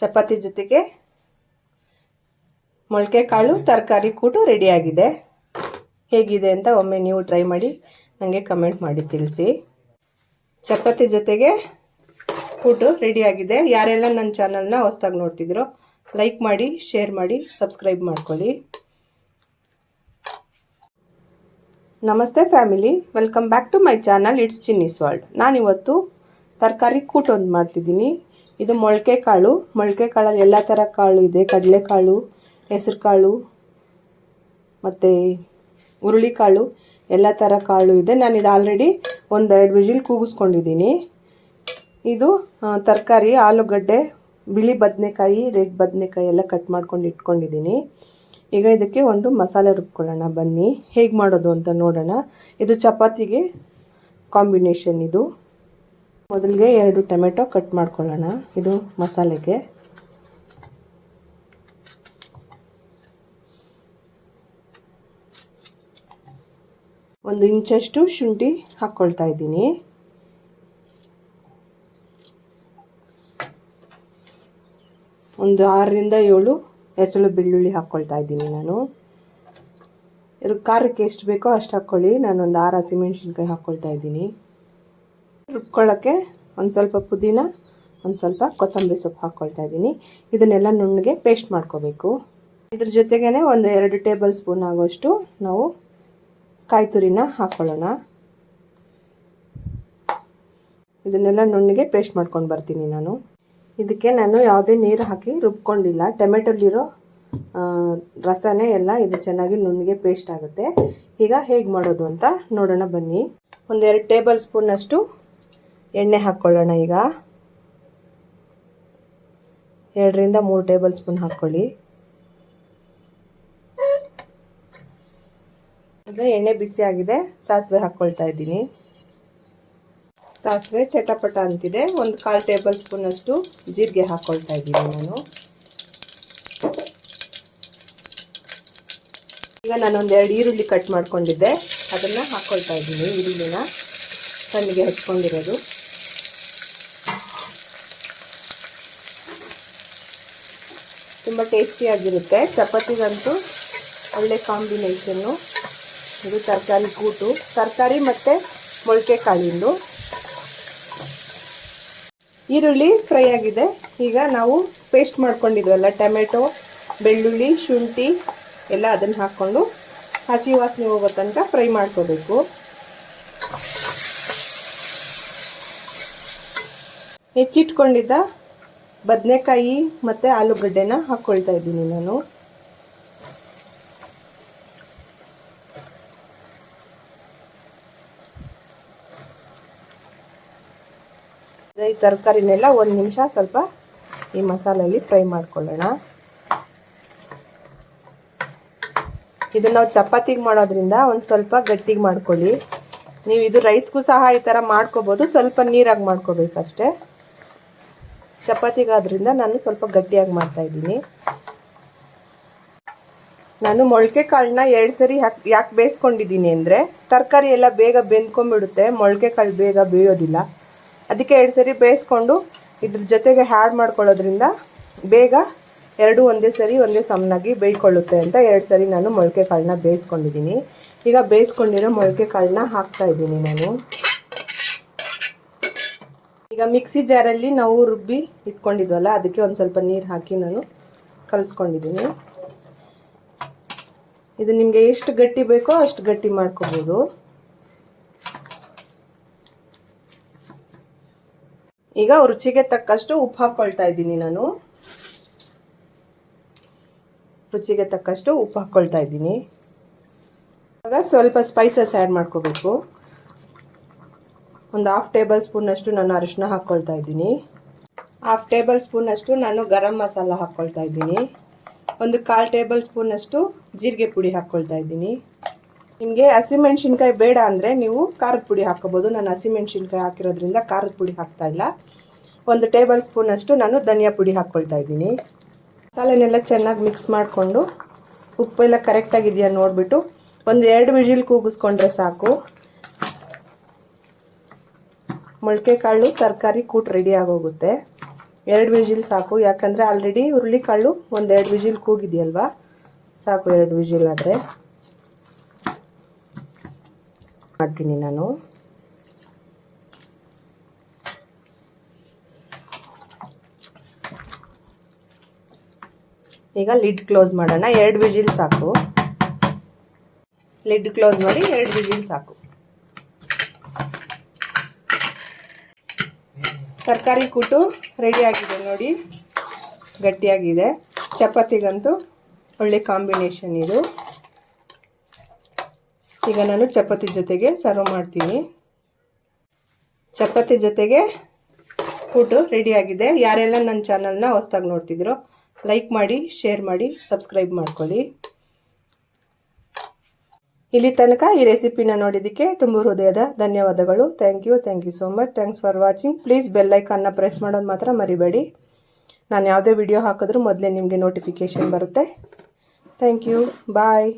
ಚಪಾತಿ ಜೊತೆಗೆ ಮೊಳಕೆ ಕಾಳು, ತರಕಾರಿ ಕೂಟು ರೆಡಿಯಾಗಿದೆ ಹೇಗಿದೆ ಅಂತ ಒಮ್ಮೆ ನೀವು ಟ್ರೈ ಮಾಡಿ ನನಗೆ ಕಮೆಂಟ್ ಮಾಡಿ ತಿಳಿಸಿ. ಚಪಾತಿ ಜೊತೆಗೆ ಕೂಟು ರೆಡಿಯಾಗಿದೆ ಯಾರೆಲ್ಲ ನನ್ನ ಚಾನಲ್ನ ಹೊಸ್ದಾಗಿ ನೋಡ್ತಿದ್ರೋ ಲೈಕ್ ಮಾಡಿ ಶೇರ್ ಮಾಡಿ ಸಬ್ಸ್ಕ್ರೈಬ್ ಮಾಡ್ಕೊಳ್ಳಿ. ನಮಸ್ತೆ family welcome back to my channel it's Chinni's world ನಾನಿವತ್ತು ತರಕಾರಿ ಕೂಟೊಂದು ಮಾಡ್ತಿದ್ದೀನಿ. ಇದು ಮೊಳಕೆ ಕಾಳು. ಮೊಳಕೆ ಕಾಳಲ್ಲಿ ಎಲ್ಲ ಥರ ಕಾಳು ಇದೆ. ಕಡಲೆಕಾಳು ಹೆಸರು ಕಾಳು, ಮತ್ತು ಹುರುಳಿಕಾಳು ಎಲ್ಲ ಥರ ಕಾಳು ಇದೆ. ನಾನು ಇದು ಆಲ್ರೆಡಿ ಒಂದೆರಡು ವಿಜಿಲ್ ಕೂಗಿಸ್ಕೊಂಡಿದ್ದೀನಿ. ಇದು ತರಕಾರಿ, ಆಲೂಗಡ್ಡೆ, ಬಿಳಿ ಬದನೆಕಾಯಿ, ರೆಡ್ ಬದನೆಕಾಯಿ ಎಲ್ಲ ಕಟ್ ಮಾಡ್ಕೊಂಡು ಇಟ್ಕೊಂಡಿದ್ದೀನಿ. ಈಗ ಇದಕ್ಕೆ ಒಂದು ಮಸಾಲೆ ರುಬ್ಕೊಳ್ಳೋಣ. ಬನ್ನಿ. ಹೇಗೆ ಮಾಡೋದು ಅಂತ ನೋಡೋಣ. ಇದು ಚಪಾತಿಗೆ ಕಾಂಬಿನೇಷನ್ ಇದು. ಮೊದಲಿಗೆ ಎರಡು ಟೊಮೆಟೊ ಕಟ್ ಮಾಡ್ಕೊಳ್ಳೋಣ. ಇದು ಮಸಾಲೆಗೆ. ಒಂದು ಇಂಚಷ್ಟು ಶುಂಠಿ ಹಾಕ್ಕೊಳ್ತಾ ಇದ್ದೀನಿ. ಒಂದು ಆರರಿಂದ ಏಳು ಹೆಸಳು ಬೆಳ್ಳುಳ್ಳಿ ಹಾಕ್ಕೊಳ್ತಾ ಇದ್ದೀನಿ ನಾನು. ಇದ್ರ ಖಾರಕ್ಕೆ ಎಷ್ಟು ಬೇಕೋ ಅಷ್ಟು ಹಾಕ್ಕೊಳ್ಳಿ. ನಾನು ಒಂದು ಆರು ಹಸಿಮೆಣ್ಸಿನ್ಕಾಯಿ ಹಾಕ್ಕೊಳ್ತಾ ಇದ್ದೀನಿ. ರುಬ್ಕೊಳ್ಳೋಕ್ಕೆ ಒಂದು ಸ್ವಲ್ಪ ಪುದೀನ, ಒಂದು ಸ್ವಲ್ಪ ಕೊತ್ತಂಬರಿ ಸೊಪ್ಪು ಹಾಕ್ಕೊಳ್ತಾ ಇದ್ದೀನಿ. ಇದನ್ನೆಲ್ಲ ನುಣ್ಣಗೆ ಪೇಸ್ಟ್ ಮಾಡ್ಕೋಬೇಕು. ಇದ್ರ ಜೊತೆಗೇ ಒಂದು ಎರಡು ಟೇಬಲ್ ಸ್ಪೂನ್ ಆಗೋಷ್ಟು ನಾವು ಕಾಯಿ ತುರಿನ ಹಾಕ್ಕೊಳ್ಳೋಣ ಇದನ್ನೆಲ್ಲ ನುಣ್ಣಗೆ ಪೇಸ್ಟ್ ಮಾಡ್ಕೊಂಡು ಬರ್ತೀನಿ ನಾನು. ಇದಕ್ಕೆ ನಾನು ಯಾವುದೇ ನೀರು ಹಾಕಿ ರುಬ್ಕೊಂಡಿಲ್ಲ. ಟೊಮೆಟೊಲಿರೋ ರಸನೇ ಎಲ್ಲ ಇದು ಚೆನ್ನಾಗಿ ನುಣ್ಣಗೆ ಪೇಸ್ಟ್ ಆಗುತ್ತೆ. ಈಗ ಹೇಗೆ ಮಾಡೋದು ಅಂತ ನೋಡೋಣ ಬನ್ನಿ. ಒಂದೆರಡು ಟೇಬಲ್ ಸ್ಪೂನಷ್ಟು ಎಣ್ಣೆ ಹಾಕ್ಕೊಳ್ಳೋಣ ಈಗ. ಎರಡರಿಂದ ಮೂರು ಟೇಬಲ್ ಸ್ಪೂನ್ ಹಾಕ್ಕೊಳ್ಳಿ. ಅಂದರೆ ಎಣ್ಣೆ ಬಿಸಿ ಆಗಿದೆ, ಸಾಸಿವೆ ಹಾಕ್ಕೊಳ್ತಾ ಇದ್ದೀನಿ. ಸಾಸಿವೆ ಚಟಪಟ ಅಂತಿದೆ, ಒಂದು ಕಾಲು ಟೇಬಲ್ ಸ್ಪೂನಷ್ಟು ಜೀರಿಗೆ ಹಾಕ್ಕೊಳ್ತಾ ಇದ್ದೀನಿ ನಾನು. ಈಗ ನಾನೊಂದು ಎರಡು ಈರುಳ್ಳಿ ಕಟ್ ಮಾಡ್ಕೊಂಡಿದ್ದೆ, ಅದನ್ನು ಹಾಕ್ಕೊಳ್ತಾ ಇದ್ದೀನಿ, ಈರುಳ್ಳಿನ ಸಣ್ಣಗೆ ಹಚ್ಕೊಂಡಿರೋದು ತುಂಬ ಟೇಸ್ಟಿಯಾಗಿರುತ್ತೆ. ಚಪಾತಿಗಂತೂ ಒಳ್ಳೆ ಕಾಂಬಿನೇಷನ್ನು. ಇದು ತರಕಾರಿ ಕೂಟು. ತರಕಾರಿ ಮತ್ತು ಮೊಳಕೆ ಕಾಳಿಂದು ಈರುಳ್ಳಿ ಫ್ರೈ ಆಗಿದೆ. ಈಗ ನಾವು ಪೇಸ್ಟ್ ಮಾಡ್ಕೊಂಡಿದ್ವಲ್ಲ ಟೊಮೆಟೊ, ಬೆಳ್ಳುಳ್ಳಿ, ಶುಂಠಿ ಎಲ್ಲ ಅದನ್ನು ಹಾಕ್ಕೊಂಡು ಹಸಿ ವಾಸನೆ ಹೋಗೋ ತನಕ ಫ್ರೈ ಮಾಡ್ಕೋಬೇಕು. ಹೆಚ್ಚಿಟ್ಕೊಂಡಿದ್ದ ಬದನೆಕಾಯಿ ಮತ್ತು ಆಲೂಗಡ್ಡೆನ ಹಾಕ್ಕೊಳ್ತಾ ಇದ್ದೀನಿ ನಾನು. ಈ ತರಕಾರಿನೆಲ್ಲ ಒಂದು ನಿಮಿಷ ಸ್ವಲ್ಪ ಈ ಮಸಾಲೆಯಲ್ಲಿ ಫ್ರೈ ಮಾಡ್ಕೊಳ್ಳೋಣ. ಇದು ನಾವು ಚಪಾತಿಗೆ ಮಾಡೋದ್ರಿಂದ ಒಂದು ಸ್ವಲ್ಪ ಗಟ್ಟಿಗೆ ಮಾಡ್ಕೊಳ್ಳಿ. ನೀವು ಇದು ರೈಸ್ಗೂ ಸಹ ಈ ಥರ ಮಾಡ್ಕೋಬೋದು, ಸ್ವಲ್ಪ ನೀರಾಗಿ ಮಾಡ್ಕೋಬೇಕಷ್ಟೇ. ಚಪಾತಿಗಾದ್ರಿಂದ ನಾನು ಸ್ವಲ್ಪ ಗಟ್ಟಿಯಾಗಿ ಮಾಡ್ತಾ ಇದ್ದೀನಿ. ನಾನು ಮೊಳಕೆ ಕಾಳನ್ನ ಎರಡು ಸರಿ ಹಾಕಿ, ಯಾಕೆ ಬೇಯಿಸ್ಕೊಂಡಿದ್ದೀನಿ ಅಂದರೆ ತರಕಾರಿ ಎಲ್ಲ ಬೇಗ ಬೆಂದ್ಕೊಂಡ್ಬಿಡುತ್ತೆ. ಮೊಳಕೆ ಕಾಳು ಬೇಗ ಬೇಯೋದಿಲ್ಲ. ಅದಕ್ಕೆ ಎರಡು ಸರಿ ಬೇಯಿಸ್ಕೊಂಡು ಇದ್ರ ಜೊತೆಗೆ ಹ್ಯಾಡ್ ಮಾಡ್ಕೊಳ್ಳೋದ್ರಿಂದ ಬೇಗ ಎರಡು ಒಂದೇ ಸರಿ ಒಂದೇ ಸಮನಾಗಿ ಬೇಯ್ಕೊಳ್ಳುತ್ತೆ ಅಂತ ಎರಡು ಸರಿ ನಾನು ಮೊಳಕೆ ಕಾಳನ್ನ ಬೇಯಿಸ್ಕೊಂಡಿದ್ದೀನಿ. ಈಗ ಬೇಯಿಸ್ಕೊಂಡಿರೋ ಮೊಳಕೆ ಕಾಳನ್ನ ಹಾಕ್ತಾ ಇದ್ದೀನಿ ನಾನು. ಈಗ ಮಿಕ್ಸಿ ಜಾರಲ್ಲಿ ನಾವು ರುಬ್ಬಿ ಇಟ್ಕೊಂಡಿದ್ವಲ್ಲ, ಅದಕ್ಕೆ ಒಂದು ಸ್ವಲ್ಪ ನೀರು ಹಾಕಿ ನಾನು ಕಲಿಸ್ಕೊಂಡಿದ್ದೀನಿ ಇದು ನಿಮಗೆ ಎಷ್ಟು ಗಟ್ಟಿ ಬೇಕೋ ಅಷ್ಟು ಗಟ್ಟಿ ಮಾಡ್ಕೋಬೋದು. ಈಗ ರುಚಿಗೆ ತಕ್ಕಷ್ಟು ಉಪ್ಪು ಹಾಕ್ಕೊಳ್ತಾ ಇದ್ದೀನಿ ನಾನು. ರುಚಿಗೆ ತಕ್ಕಷ್ಟು ಉಪ್ಪು ಹಾಕ್ಕೊಳ್ತಾ ಇದ್ದೀನಿ. ಇವಾಗ ಸ್ವಲ್ಪ ಸ್ಪೈಸಸ್ ಆ್ಯಡ್ ಮಾಡ್ಕೋಬೇಕು. ಒಂದು ಹಾಫ್ ಟೇಬಲ್ ಸ್ಪೂನಷ್ಟು ನಾನು ಅರಿಶಿನ ಹಾಕ್ಕೊಳ್ತಾ ಇದ್ದೀನಿ. ಹಾಫ್ ಟೇಬಲ್ ಸ್ಪೂನಷ್ಟು ನಾನು ಗರಂ ಮಸಾಲ ಹಾಕ್ಕೊಳ್ತಾ ಇದ್ದೀನಿ. ಒಂದು ಕಾಲು ಟೇಬಲ್ ಸ್ಪೂನಷ್ಟು ಜೀರಿಗೆ ಪುಡಿ ಹಾಕ್ಕೊಳ್ತಾ ಇದ್ದೀನಿ. ನಿಮಗೆ ಹಸಿಮೆಣ್ಸಿನ್ಕಾಯಿ ಬೇಡ ಅಂದರೆ ನೀವು ಖಾರದ ಪುಡಿ ಹಾಕ್ಕೋಬೋದು. ನಾನು ಹಸಿಮೆಣ್ಸಿನ್ಕಾಯಿ ಹಾಕಿರೋದ್ರಿಂದ ಖಾರದ ಪುಡಿ ಹಾಕ್ತಾ ಇಲ್ಲ. ಒಂದು ಟೇಬಲ್ ಸ್ಪೂನಷ್ಟು ನಾನು ಧನಿಯಾ ಪುಡಿ ಹಾಕ್ಕೊಳ್ತಾ ಇದ್ದೀನಿ. ಮಸಾಲೆನೆಲ್ಲ ಚೆನ್ನಾಗಿ ಮಿಕ್ಸ್ ಮಾಡಿಕೊಂಡು ಉಪ್ಪೆಲ್ಲ ಕರೆಕ್ಟಾಗಿದೆಯಾ ನೋಡಿಬಿಟ್ಟು ಒಂದು ಎರಡು ವಿಜಿಲ್ ಕೂಗಿಸ್ಕೊಂಡ್ರೆ ಸಾಕು. ಮೊಳಕೆ ಕಾಳು ತರಕಾರಿ ಕೂಟ್ ರೆಡಿ ಆಗೋಗುತ್ತೆ. ಎರಡು ವಿಜಿಲ್ ಸಾಕು. ಯಾಕಂದರೆ ಆಲ್ರೆಡಿ ಹುರುಳಿಕಾಳು ಒಂದೆರಡು ವಿಜಿಲ್ ಕೂಗಿದೆಯಲ್ವಾ? ಸಾಕು ಎರಡು ವಿಜಿಲ್ ಆದರೆ. ಮಾಡ್ತೀನಿ ನಾನು. ಈಗ ಲಿಡ್ ಕ್ಲೋಸ್ ಮಾಡೋಣ. ಎರಡು ವಿಜಿಲ್ ಸಾಕು. ಲಿಡ್ ಕ್ಲೋಸ್ ಮಾಡಿ ಎರಡು ವಿಜಿಲ್ ಸಾಕು. ತರಕಾರಿ ಕೂಟು ರೆಡಿಯಾಗಿದೆ ನೋಡಿ. ಗಟ್ಟಿಯಾಗಿದೆ. ಚಪಾತಿಗಂತೂ ಒಳ್ಳೆ ಕಾಂಬಿನೇಷನ್ ಇದು. ಈಗ ನಾನು ಚಪಾತಿ ಜೊತೆಗೆ ಸರ್ವ್ ಮಾಡ್ತೀನಿ. ಚಪಾತಿ ಜೊತೆಗೆ ಕೂಟು ರೆಡಿಯಾಗಿದೆ ಯಾರೆಲ್ಲ ನನ್ನ ಚಾನಲ್ನ ಹೊಸ್ದಾಗಿ ನೋಡ್ತಿದ್ದೀರೋ ಲೈಕ್ ಮಾಡಿ ಶೇರ್ ಮಾಡಿ ಸಬ್ಸ್ಕ್ರೈಬ್ ಮಾಡ್ಕೊಳ್ಳಿ. ಇಲ್ಲಿ ತನಕ ಈ ರೆಸಿಪಿನ ನೋಡಿದ್ದಕ್ಕೆ ತುಂಬ ಹೃದಯದ ಧನ್ಯವಾದಗಳು. Thank you thank you so much thanks for watching please bell ಐಕಾನ್ನ press ಮಾಡೋದು ಮಾತ್ರ ಮರಿಬೇಡಿ. ನಾನು ಯಾವುದೇ ವಿಡಿಯೋ ಹಾಕಿದ್ರೂ ಮೊದಲೇ ನಿಮಗೆ ನೋಟಿಫಿಕೇಷನ್ ಬರುತ್ತೆ. Thank you bye